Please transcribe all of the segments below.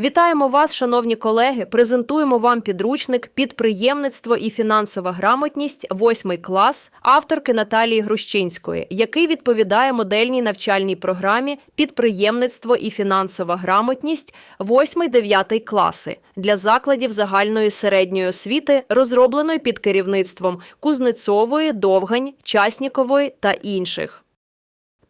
Вітаємо вас, шановні колеги. Презентуємо вам підручник Підприємництво і фінансова грамотність, восьмий клас авторки Наталії Грущинської, який відповідає модельній навчальній програмі Підприємництво і фінансова грамотність, 8-9 класи для закладів загальної середньої освіти, розробленої під керівництвом Кузнецової, Довгань, Часнікової та інших.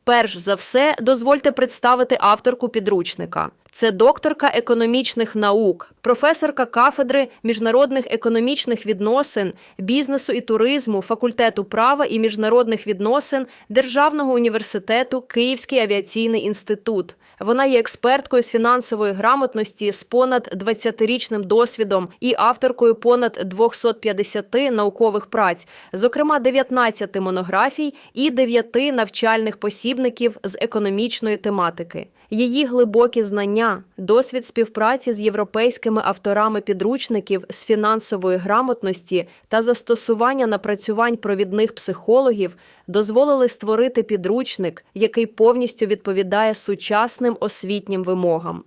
Перш за все, дозвольте представити авторку підручника. Це докторка економічних наук, професорка кафедри міжнародних економічних відносин, бізнесу і туризму, факультету права і міжнародних відносин Державного університету Київський авіаційний інститут. Вона є експерткою з фінансової грамотності з понад 20-річним досвідом і авторкою понад 250 наукових праць, зокрема 19 монографій і 9 навчальних посібників з економічної тематики. Її глибокі знання, досвід співпраці з європейськими авторами підручників з фінансової грамотності та застосування напрацювань провідних психологів дозволили створити підручник, який повністю відповідає сучасним освітнім вимогам.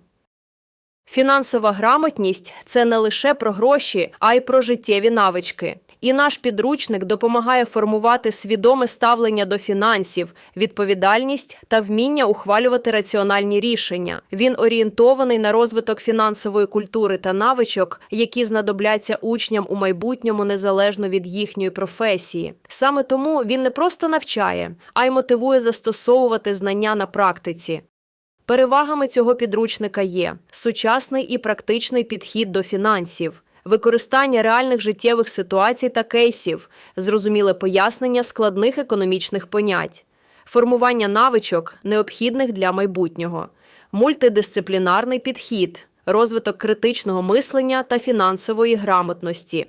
Фінансова грамотність це не лише про гроші, а й про життєві навички. І наш підручник допомагає формувати свідоме ставлення до фінансів, відповідальність та вміння ухвалювати раціональні рішення. Він орієнтований на розвиток фінансової культури та навичок, які знадобляться учням у майбутньому незалежно від їхньої професії. Саме тому він не просто навчає, а й мотивує застосовувати знання на практиці. Перевагами цього підручника є сучасний і практичний підхід до фінансів, використання реальних життєвих ситуацій та кейсів, зрозуміле пояснення складних економічних понять, формування навичок, необхідних для майбутнього, мультидисциплінарний підхід, розвиток критичного мислення та фінансової грамотності.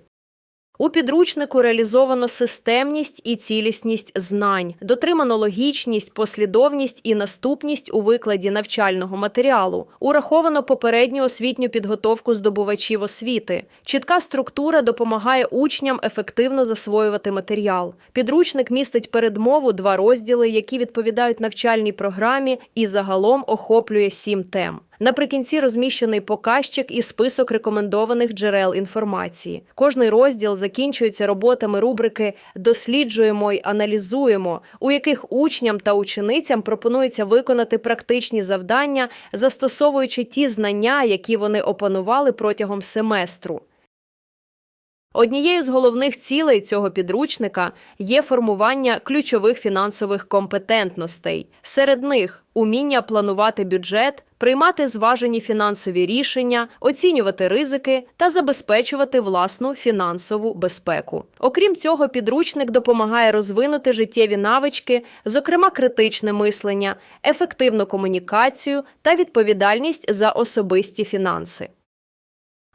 У підручнику реалізовано системність і цілісність знань, дотримано логічність, послідовність і наступність у викладі навчального матеріалу, ураховано попередню освітню підготовку здобувачів освіти. Чітка структура допомагає учням ефективно засвоювати матеріал. Підручник містить передмову два розділи, які відповідають навчальній програмі, і загалом охоплює сім тем. Наприкінці розміщений показчик і список рекомендованих джерел інформації. Кожний розділ закінчується роботами рубрики Досліджуємо й аналізуємо, у яких учням та ученицям пропонується виконати практичні завдання, застосовуючи ті знання, які вони опанували протягом семестру. Однією з головних цілей цього підручника є формування ключових фінансових компетентностей. Серед них уміння планувати бюджет, приймати зважені фінансові рішення, оцінювати ризики та забезпечувати власну фінансову безпеку. Окрім цього, підручник допомагає розвинути життєві навички, зокрема критичне мислення, ефективну комунікацію та відповідальність за особисті фінанси.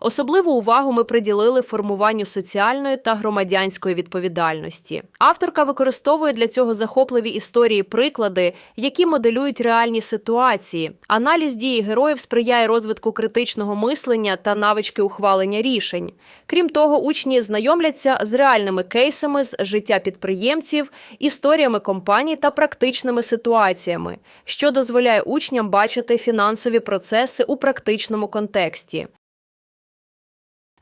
Особливу увагу ми приділили формуванню соціальної та громадянської відповідальності. Авторка використовує для цього захопливі історії приклади, які моделюють реальні ситуації. Аналіз дії героїв сприяє розвитку критичного мислення та навички ухвалення рішень. Крім того, учні знайомляться з реальними кейсами з життя підприємців, історіями компаній та практичними ситуаціями, що дозволяє учням бачити фінансові процеси у практичному контексті.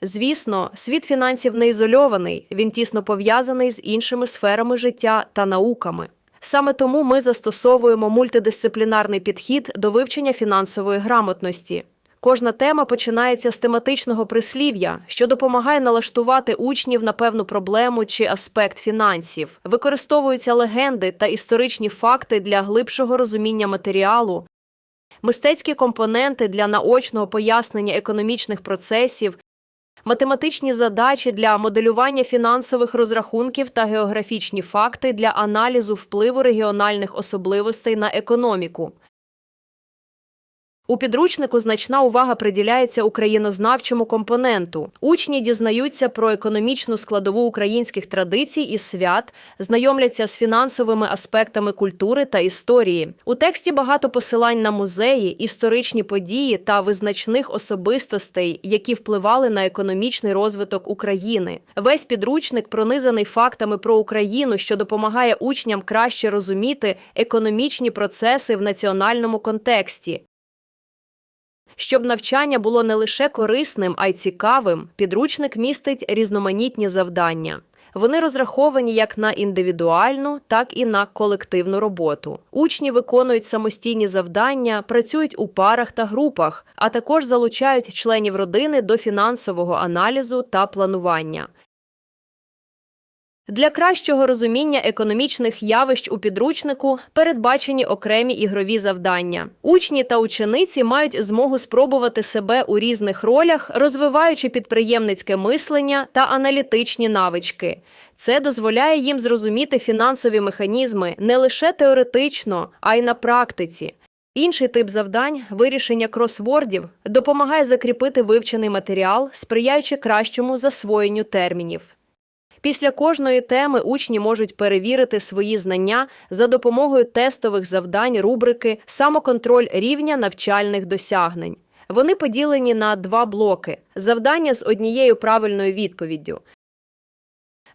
Звісно, світ фінансів не ізольований, він тісно пов'язаний з іншими сферами життя та науками. Саме тому ми застосовуємо мультидисциплінарний підхід до вивчення фінансової грамотності. Кожна тема починається з тематичного прислів'я, що допомагає налаштувати учнів на певну проблему чи аспект фінансів. Використовуються легенди та історичні факти для глибшого розуміння матеріалу, мистецькі компоненти для наочного пояснення економічних процесів математичні задачі для моделювання фінансових розрахунків та географічні факти для аналізу впливу регіональних особливостей на економіку. У підручнику значна увага приділяється українознавчому компоненту. Учні дізнаються про економічну складову українських традицій і свят, знайомляться з фінансовими аспектами культури та історії. У тексті багато посилань на музеї, історичні події та визначних особистостей, які впливали на економічний розвиток України. Весь підручник пронизаний фактами про Україну, що допомагає учням краще розуміти економічні процеси в національному контексті. Щоб навчання було не лише корисним, а й цікавим, підручник містить різноманітні завдання. Вони розраховані як на індивідуальну, так і на колективну роботу. Учні виконують самостійні завдання, працюють у парах та групах, а також залучають членів родини до фінансового аналізу та планування. Для кращого розуміння економічних явищ у підручнику передбачені окремі ігрові завдання. Учні та учениці мають змогу спробувати себе у різних ролях, розвиваючи підприємницьке мислення та аналітичні навички. Це дозволяє їм зрозуміти фінансові механізми не лише теоретично, а й на практиці. Інший тип завдань вирішення кросвордів допомагає закріпити вивчений матеріал, сприяючи кращому засвоєнню термінів. Після кожної теми учні можуть перевірити свої знання за допомогою тестових завдань рубрики Самоконтроль рівня навчальних досягнень. Вони поділені на два блоки: завдання з однією правильною відповіддю.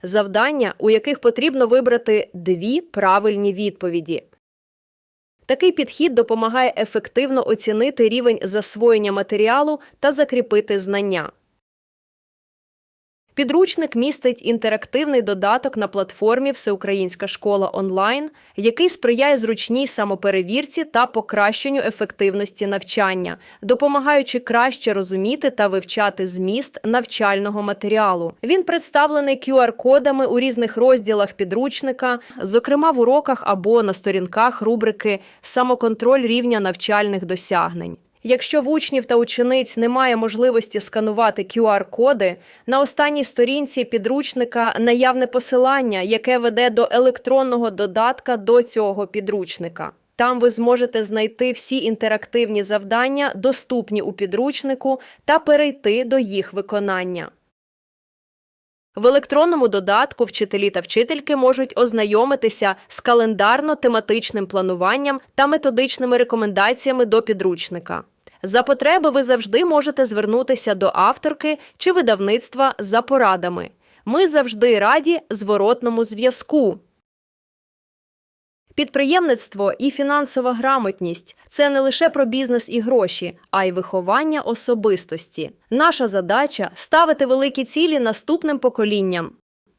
Завдання, у яких потрібно вибрати дві правильні відповіді. Такий підхід допомагає ефективно оцінити рівень засвоєння матеріалу та закріпити знання. Підручник містить інтерактивний додаток на платформі Всеукраїнська школа онлайн, який сприяє зручній самоперевірці та покращенню ефективності навчання, допомагаючи краще розуміти та вивчати зміст навчального матеріалу. Він представлений QR-кодами у різних розділах підручника, зокрема в уроках або на сторінках рубрики Самоконтроль рівня навчальних досягнень. Якщо в учнів та учениць немає можливості сканувати QR-коди, на останній сторінці підручника наявне посилання, яке веде до електронного додатка до цього підручника. Там ви зможете знайти всі інтерактивні завдання, доступні у підручнику, та перейти до їх виконання. В електронному додатку вчителі та вчительки можуть ознайомитися з календарно-тематичним плануванням та методичними рекомендаціями до підручника. За потреби ви завжди можете звернутися до авторки чи видавництва за порадами. Ми завжди раді зворотному зв'язку. Підприємництво і фінансова грамотність це не лише про бізнес і гроші, а й виховання особистості. Наша задача ставити великі цілі наступним поколінням.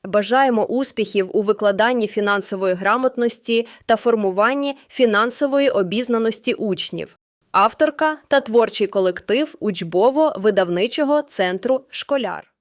Бажаємо успіхів у викладанні фінансової грамотності та формуванні фінансової обізнаності учнів. Авторка та творчий колектив учбово-видавничого центру Школяр.